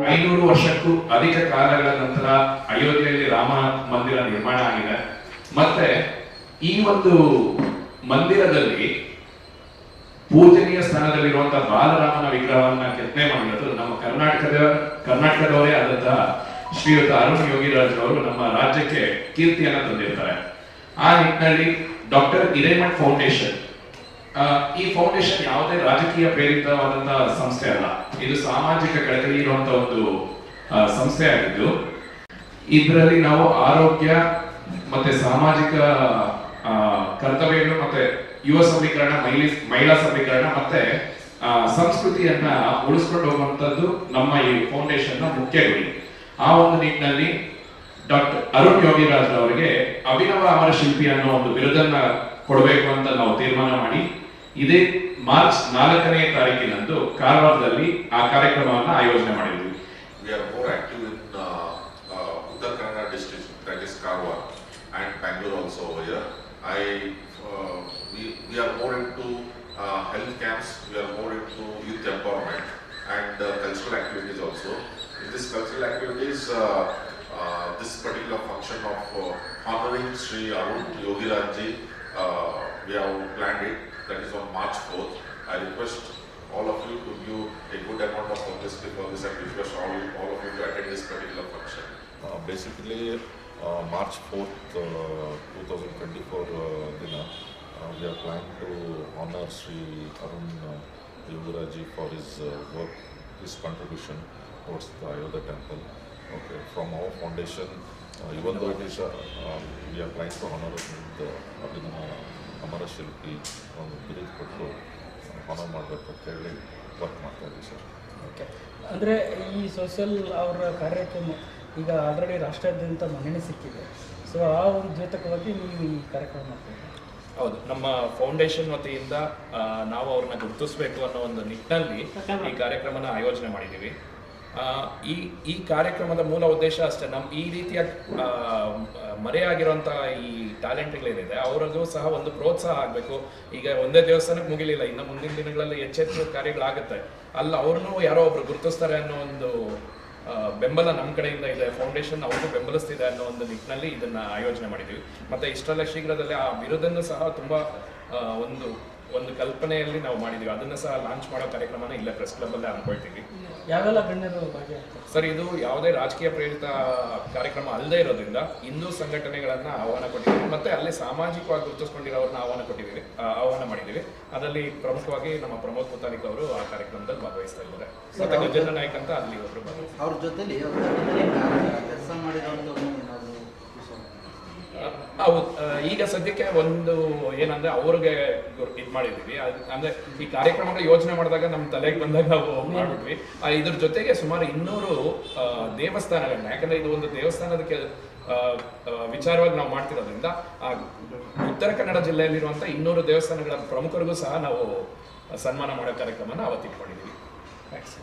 ಐನೂರು ವರ್ಷಕ್ಕೂ ಅಧಿಕ ಕಾಲಗಳ ನಂತರ ಅಯೋಧ್ಯೆಯಲ್ಲಿ ರಾಮ ಮಂದಿರ ನಿರ್ಮಾಣ ಆಗಿದೆ. ಮತ್ತೆ ಈ ಒಂದು ಮಂದಿರದಲ್ಲಿ ಪೂಜನೀಯ ಸ್ಥಾನದಲ್ಲಿರುವಂತಹ ಬಾಲರಾಮನ ವಿಗ್ರಹವನ್ನ ಕೆತ್ತನೆ ಮಾಡಿರೋದು ನಮ್ಮ ಕರ್ನಾಟಕದ ಕರ್ನಾಟಕದವರೇ ಆದಂತಹ ಶ್ರೀಯುತ ಅರುಣ್ ಯೋಗಿರಾಜ್ ಅವರು ನಮ್ಮ ರಾಜ್ಯಕ್ಕೆ ಕೀರ್ತಿಯನ್ನ ತಂದಿರ್ತಾರೆ. ಆ ನಿಟ್ಟಿನಲ್ಲಿ ಡಾಕ್ಟರ್ ಹಿರೇಮಠ್ ಫೌಂಡೇಶನ್ ಈ ಫೌಂಡೇಶನ್ ಯಾವುದೇ ರಾಜಕೀಯ ಪ್ರೇರಿತವಾದಂತಹ ಸಂಸ್ಥೆ ಅಲ್ಲ. ಇದು ಸಾಮಾಜಿಕ ಕಳಕಳಿ ಇರುವಂತಹ ಒಂದು ಸಂಸ್ಥೆ ಆಗಿದ್ದು, ಇದರಲ್ಲಿ ನಾವು ಆರೋಗ್ಯ ಮತ್ತೆ ಸಾಮಾಜಿಕ ಕರ್ತವ್ಯಗಳು ಮತ್ತೆ ಯುವ ಸಬಲೀಕರಣ ಮಹಿಳೆ, ಮಹಿಳಾ ಸಬಲೀಕರಣ ಮತ್ತೆ ಸಂಸ್ಕೃತಿಯನ್ನ ಉಳಿಸ್ಕೊಂಡು ಹೋಗುವಂತದ್ದು ನಮ್ಮ ಈ ಫೌಂಡೇಶನ್ನ ಮುಖ್ಯ ಗುರಿ. ಆ ಒಂದು ನಿಟ್ಟಿನಲ್ಲಿ ಡಾಕ್ಟರ್ ಅರುಣ್ ಯೋಗಿರಾಜ್ ಅವರಿಗೆ ಅಭಿನವ ಅಮರ ಶಿಲ್ಪಿ ಅನ್ನೋ ಒಂದು ಬಿರುದನ್ನ ಕೊಡಬೇಕು ಅಂತ ನಾವು ತೀರ್ಮಾನ ಮಾಡಿ ಇದೇ ಮಾರ್ಚ್ ನಾಲ್ಕನೇ ತಾರೀಕಿನಂದು ಕಾರವಾರದಲ್ಲಿ ಆ ಕಾರ್ಯಕ್ರಮವನ್ನ ಆಯೋಜನೆ ಮಾಡಿದ್ವಿ We are more active in uh, uh, Uttar Kannada district, that is Karwar, and Bangalore also over here. I, uh, we, we are more into uh, health camps, we are more into youth empowerment and uh, cultural activities also. In this cultural activities, uh, uh, this particular function of uh, honoring Sri Arun Yogirajji, uh, we have planned it, That is on March 4th. I request all of you to give a good amount of publicity for this and request all, all of you to attend this particular function. Uh, basically, uh, March 4th, uh, 2024 uh, ದಿನ uh, we are planning to honor Sri Arun uh, Yogiraji for his work, his contribution towards the Ayodhya temple. Okay, from our foundation, even though it is, we are planning to honor with the Shilpi ಒಂದು ಬಿರುದು ಕೊಟ್ಟು follow ಮಾಡಬೇಕು ಅಂತ ಹೇಳಿ work ಮಾಡ್ತಾ ಇದ್ದೀವಿ sir. Okay ಅಂದರೆ ಈ ಸೋಷಿಯಲ್ ಅವರ ಕಾರ್ಯಕ್ಕೆ ಈಗ ಆಲ್ರೆಡಿ ರಾಷ್ಟ್ರಾದ್ಯಂತ ಮನ್ನಣೆ ಸಿಕ್ಕಿದೆ. ಸೊ ಆ ಒಂದು ದ್ಯೋತಕವಾಗಿ ನೀವು ಈ ಕಾರ್ಯಕ್ರಮ ಮಾಡ್ತೀವಿ ಹೌದು. ನಮ್ಮ ಫೌಂಡೇಶನ್ ವತಿಯಿಂದ ನಾವು ಅವ್ರನ್ನ ಗುರುತಿಸಬೇಕು ಅನ್ನೋ ಒಂದು ನಿಟ್ಟಿನಲ್ಲಿ ಈ ಕಾರ್ಯಕ್ರಮನ ಆಯೋಜನೆ ಮಾಡಿದ್ದೀವಿ. ಈ ಈ ಕಾರ್ಯಕ್ರಮದ ಮೂಲ ಉದ್ದೇಶ ಅಷ್ಟೇ. ನಮ್ಮ ಈ ರೀತಿಯ ಮರೆಯಾಗಿರುವಂಥ ಈ ಟ್ಯಾಲೆಂಟ್ಗಳೇನಿದೆ ಅವರಿಗೂ ಸಹ ಒಂದು ಪ್ರೋತ್ಸಾಹ ಆಗಬೇಕು. ಈಗ ಒಂದೇ ದೇವಸ್ಥಾನಕ್ಕೆ ಮುಗಿಲಿಲ್ಲ. ಇನ್ನು ಮುಂದಿನ ದಿನಗಳಲ್ಲಿ ಹೆಚ್ಚೆಚ್ಚು ಕಾರ್ಯಗಳಾಗುತ್ತೆ. ಅಲ್ಲ, ಅವ್ರನ್ನೂ ಯಾರೋ ಒಬ್ರು ಗುರುತಿಸ್ತಾರೆ ಅನ್ನೋ ಒಂದು ಬೆಂಬಲ ನಮ್ಮ ಕಡೆಯಿಂದ ಇದೆ. ಫೌಂಡೇಶನ್ ಅವ್ರಿಗೂ ಬೆಂಬಲಿಸ್ತಿದೆ ಅನ್ನೋ ಒಂದು ನಿಟ್ಟಿನಲ್ಲಿ ಇದನ್ನ ಆಯೋಜನೆ ಮಾಡಿದ್ದೀವಿ. ಮತ್ತೆ ಇಷ್ಟೆಲ್ಲ ಶೀಘ್ರದಲ್ಲೇ ಆ ಬಿರುದನ್ನು ಸಹ ತುಂಬಾ ಒಂದು ಒಂದು ಕಲ್ಪನೆಯಲ್ಲಿ ನಾವು ಮಾಡಿದ್ದೀವಿ ಅದನ್ನ ಸಹ ಲಾಂಚ್ ಮಾಡೋ ಕಾರ್ಯಕ್ರಮನ ಇಲ್ಲೇ ಪ್ರೆಸ್ ಕ್ಲಬ್ ಅಲ್ಲೇ ಅನ್ಕೊಳ್ತೀವಿ ಯಾವೆಲ್ಲ ಗಣ್ಯರು ಸರ್ ಇದು ಯಾವುದೇ ರಾಜಕೀಯ ಪ್ರೇರಿತ ಕಾರ್ಯಕ್ರಮ ಅಲ್ಲದೆ ಇರೋದ್ರಿಂದ ಹಿಂದೂ ಸಂಘಟನೆಗಳನ್ನ ಆಹ್ವಾನ ಕೊಟ್ಟಿದ್ದೀವಿ. ಮತ್ತೆ ಅಲ್ಲಿ ಸಾಮಾಜಿಕವಾಗಿ ಗುರುತಿಸ್ಕೊಂಡಿರೋರನ್ನ ಆಹ್ವಾನ ಕೊಟ್ಟಿದ್ದೀವಿ. ಆ, ಆಹ್ವಾನ ಮಾಡಿದ್ದೀವಿ. ಅದರಲ್ಲಿ ಪ್ರಮುಖವಾಗಿ ನಮ್ಮ ಪ್ರಮೋದ್ ಮುತಾಲಿಕ್ ಅವರು ಆ ಕಾರ್ಯಕ್ರಮದಲ್ಲಿ ಭಾಗವಹಿಸ್ತಾ ಇದ್ದಾರೆ. ಮತ್ತೆ ಗಜೇಂದ್ರ ನಾಯ್ಕ್ ಅಂತ ಅಲ್ಲಿ ಒಬ್ಬರು ಭಾಗವಹಿಸ್ತಾರೆ ಅವ್ರ ಜೊತೆ ಕೆಲಸ ಏನಾದ್ರು ಆ, ಈಗ ಸದ್ಯಕ್ಕೆ ಒಂದು ಏನಂದ್ರೆ ಅವ್ರಿಗೆ ಇದು ಮಾಡಿದೀವಿ ಅಂದ್ರೆ ಈ ಕಾರ್ಯಕ್ರಮಗಳ ಯೋಚನೆ ಮಾಡಿದಾಗ ನಮ್ಮ ತಲೆಗೆ ಬಂದಾಗ ನಾವು ಮಾಡಿದ್ವಿ ಇದ್ರ ಜೊತೆಗೆ ಸುಮಾರು ಇನ್ನೂರು ದೇವಸ್ಥಾನಗಳನ್ನ ಯಾಕಂದ್ರೆ ಇದು ಒಂದು ದೇವಸ್ಥಾನದ ವಿಚಾರವಾಗಿ ನಾವು ಮಾಡ್ತಿರೋದ್ರಿಂದ ಉತ್ತರ ಕನ್ನಡ ಜಿಲ್ಲೆಯಲ್ಲಿರುವಂತ ಇನ್ನೂರು ದೇವಸ್ಥಾನಗಳ ಪ್ರಮುಖರಿಗೂ ಸಹ ನಾವು ಸನ್ಮಾನ ಮಾಡೋ ಕಾರ್ಯಕ್ರಮನ ಅವತ್ತಿಟ್ಕೊಂಡಿದ್ವಿ ಥ್ಯಾಂಕ್ಸ್